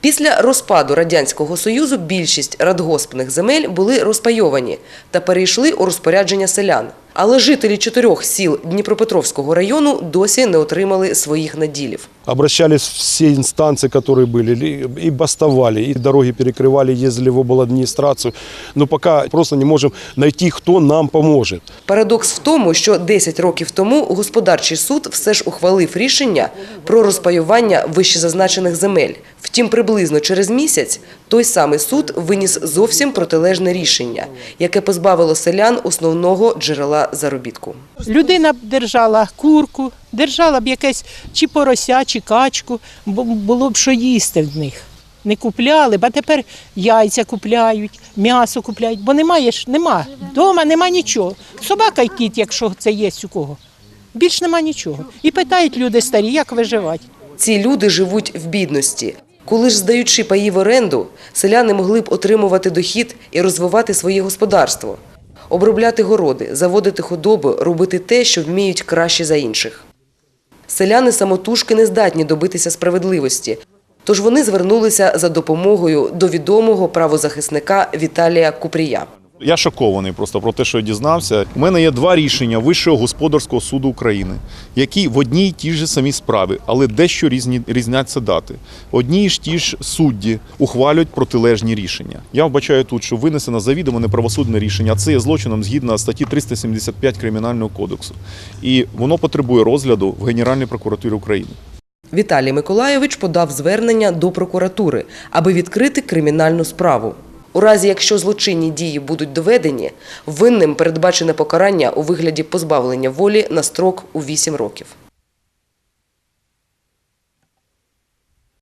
Після розпаду Радянського Союзу більшість радгоспних земель були розпайовані та перейшли у розпорядження селян. Але жителі чотирьох сіл Дніпропетровського району досі не отримали своїх наділів Обращались все инстанции, которые были, ли- и бастовали, и дороги перекрывали, ездили в обладминистрацию. Но пока просто не можем найти, кто нам поможет. Парадокс в тому, що 10 років тому господарчий суд все ж ухвалив рішення про розпаювання вищезазначених земель. Втім, приблизно через місяць той самий суд виніс зовсім протилежне рішення, яке позбавило селян основного джерела заробітку. Людина б держала курку, держала б якесь чи порося, чи качку, бо було б що їсти в них. Не купляли б, а тепер яйця купляють, м'ясо купляють, бо немає ж, нема. Дома нема нічого. Собака й кіт, якщо це є у кого. Більш нема нічого. І питають люди старі, як виживати. Ці люди живуть в бідності. Коли ж здаючи паї в оренду, селяни могли б отримувати дохід і розвивати своє господарство, обробляти городи, заводити худобу, робити те, що вміють краще за інших. Селяни самотужки не здатні добитися справедливості, тож вони звернулися за допомогою до відомого правозахисника Віталія Купрія. Я шокований просто про те, що я дізнався. У мене є два рішення Вищого господарського суду України, які в одній і тій ж самій справі, але дещо різні різняться дати. Одні ж ті ж судді ухвалюють протилежні рішення. Я вбачаю тут, що винесено завідомо неправосудне рішення, а це є злочином згідно статті 375 Кримінального кодексу. І воно потребує розгляду в Генеральній прокуратурі України. Віталій Миколайович подав звернення до прокуратури, аби відкрити кримінальну справу. У разі, якщо злочинні дії будуть доведені, винним передбачене покарання у вигляді позбавлення волі на строк у 8 років.